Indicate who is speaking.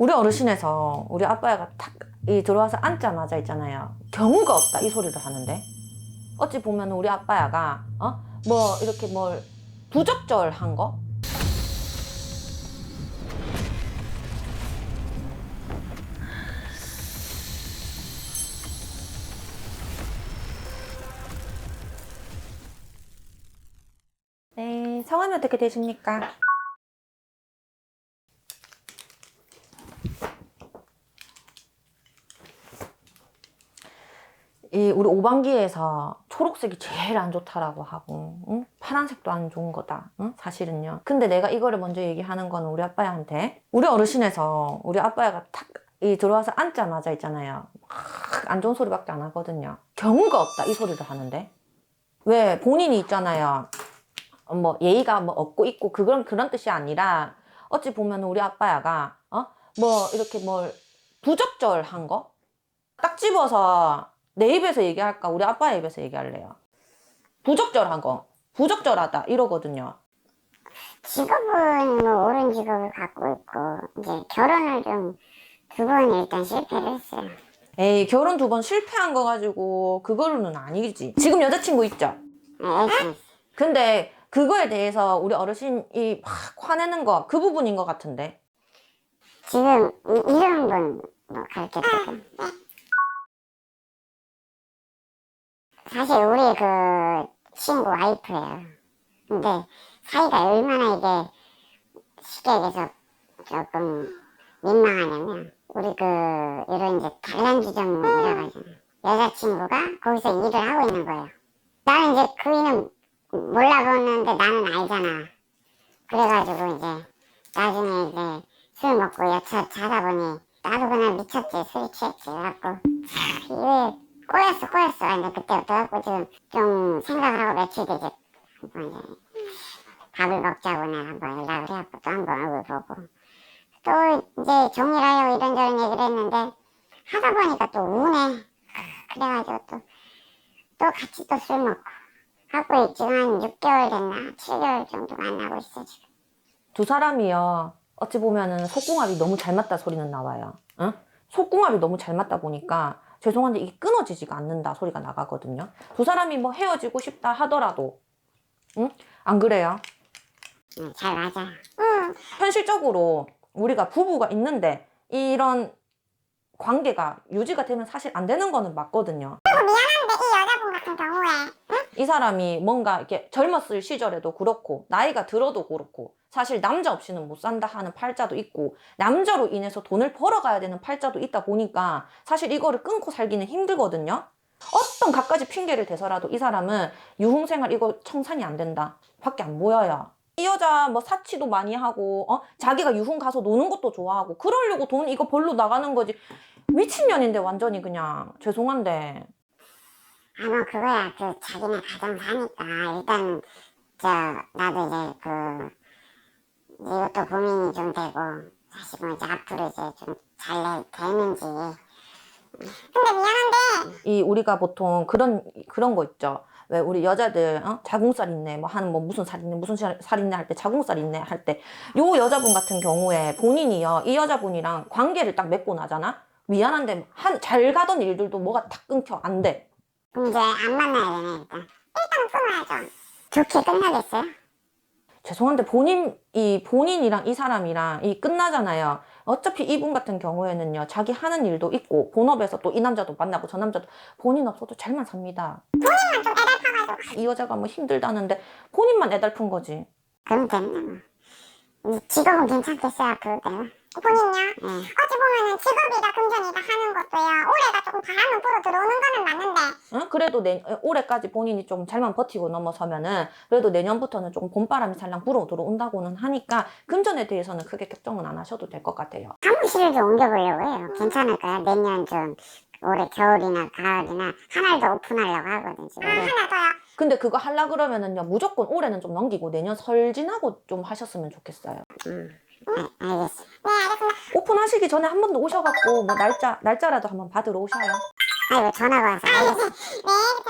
Speaker 1: 우리 어르신에서 우리 아빠가 탁 이 들어와서 앉자마자 있잖아요. 경우가 없다 이 소리를 하는데 어찌 보면 우리 아빠야가 어 뭐 이렇게 뭘 부적절한 거 네, 성함이 어떻게 되십니까? 이 우리 오반기에서 초록색이 제일 안 좋다라고 하고 응? 파란색도 안 좋은 거다 응? 사실은요. 근데 내가 이거를 먼저 얘기하는 거는 우리 아빠한테. 우리 어르신에서 우리 아빠가 탁 이 들어와서 앉자마자 있잖아요. 막 안 좋은 소리밖에 안 하거든요. 경우가 없다 이 소리를 하는데. 왜 본인이 있잖아요. 어, 뭐 예의가 뭐 없고 있고 그런 그런 뜻이 아니라 어찌 보면 우리 아빠야가 어 뭐 이렇게 뭘 부적절한 거? 딱 집어서 내 입에서 얘기할까? 우리 아빠의 입에서 얘기할래요. 부적절한 거. 부적절하다. 이러거든요.
Speaker 2: 직업은 뭐 옳은 직업을 갖고 있고 이제 결혼을 좀 두 번 일단 실패를 했어요.
Speaker 1: 에이 결혼 두 번 실패한 거 가지고 그거로는 아니지. 지금 여자친구 있죠?
Speaker 2: 네.
Speaker 1: 근데 그거에 대해서 우리 어르신이 막 화내는 거 그 부분인 것 같은데
Speaker 2: 지금 이- 이런 분뭐 가르쳤거든. 사실 우리 그 친구 와이프예요. 근데 사이가 얼마나 이게 시댁에서 조금 민망하냐면 우리 그 이런 이제 단란주점이라고 하잖아. 여자친구가 거기서 일을 하고 있는 거예요. 나는 이제 그 일은 몰라보는데 나는 알잖아. 그래가지고 이제 나중에 이제 술 먹고 여차 자다 보니 나도 그냥 미쳤지 술이 취했지 그래갖고. 이게 꼬였어 꼬였어. 근데 그때부터 갖고 지금 좀 생각을 하고 며칠 뒤에 한번 이제 밥을 먹자고 내가 한번 연락을 해갖고 또 한 번 얼굴 보고. 또 이제 정리를 하려고 이런저런 얘기를 했는데 하다 보니까 또 우네. 그래가지고 또 또 같이 또 술 먹고. 하고 지금 한 6개월 됐나 7개월 정도 만나고 있어 지금.
Speaker 1: 두 사람이요. 어찌 보면은 속궁합이 너무 잘 맞다 소리는 나와요. 응? 속궁합이 너무 잘 맞다 보니까 죄송한데 이게 끊어지지가 않는다 소리가 나가거든요. 두 사람이 뭐 헤어지고 싶다 하더라도, 응? 안 그래요?
Speaker 2: 응, 잘 맞아
Speaker 1: 현실적으로 우리가 부부가 있는데 이런 관계가 유지가 되면 사실 안 되는 거는 맞거든요.
Speaker 2: 미안한데 이 여자분 같은 경우에
Speaker 1: 이 사람이 뭔가 이렇게 젊었을 시절에도 그렇고 나이가 들어도 그렇고 사실 남자 없이는 못 산다 하는 팔자도 있고 남자로 인해서 돈을 벌어가야 되는 팔자도 있다 보니까 사실 이거를 끊고 살기는 힘들거든요. 어떤 갖가지 핑계를 대서라도 이 사람은 유흥생활 이거 청산이 안 된다. 밖에 안 보여요. 이 여자 뭐 사치도 많이 하고 어 자기가 유흥 가서 노는 것도 좋아하고 그러려고 돈 이거 벌로 나가는 거지 미친년인데 완전히 그냥 죄송한데
Speaker 2: 아뭐 그거야 그 자기네 가정 사니까 일단 저 나도 이제 그 이것도 고민이 좀 되고 사실 뭐 이제 앞으로 이제 좀 잘 되는지 근데 미안한데
Speaker 1: 이 우리가 보통 그런 그런 거 있죠. 왜 우리 여자들 어? 자궁살 있네 뭐 하는 뭐 무슨 살 있네 무슨 살, 살 있네 할 때 자궁살 있네 할 때 요 여자분 같은 경우에 본인이요 이 여자분이랑 관계를 딱 맺고 나잖아 미안한데 한 잘 가던 일들도 뭐가 탁 끊겨 안 돼.
Speaker 2: 그럼 이제 안 만나야 되네 일단 일단 끊어야죠 좋게 끝나겠어요?
Speaker 1: 죄송한데 본인 이 본인이랑 이 사람이랑 이 끝나잖아요. 어차피 이분 같은 경우에는요 자기 하는 일도 있고 본업에서 또 이 남자도 만나고 저 남자도 본인 없어도 잘만 삽니다.
Speaker 2: 본인만 좀 애달파가지고
Speaker 1: 이 여자가 뭐 힘들다는데 본인만 애달픈 거지.
Speaker 2: 그럼 됐네 뭐이 직업은 괜찮겠어요 그대로 본인요? 네. 어찌 보면은 직업이다 금전이다 하는 것도요 올해가 조금 바람은 불어 들어오는 거는 맞는데
Speaker 1: 응? 그래도 내, 올해까지 본인이 좀 잘만 버티고 넘어서면은 그래도 내년부터는 조금 봄바람이 살랑 불어 들어온다고는 하니까 금전에 대해서는 크게 걱정은 안 하셔도 될 것 같아요.
Speaker 2: 사무실을 좀 옮겨보려고 해요 괜찮을까요? 내년 좀 올해 겨울이나 가을이나 하나를 더 오픈하려고 하거든 지금 하나 더요?
Speaker 1: 근데 그거 하려 그러면은요 무조건 올해는 좀 넘기고 내년 설 지나고 좀 하셨으면 좋겠어요.
Speaker 2: 음. 네 알겠어 네 알겠습니다
Speaker 1: 오픈하시기 전에 한 번 더 오셔갖고 뭐 날짜 날짜라도 한번 받으러 오셔요.
Speaker 2: 아이고 전화가 와서 알겠어
Speaker 3: 네, 들어가세요.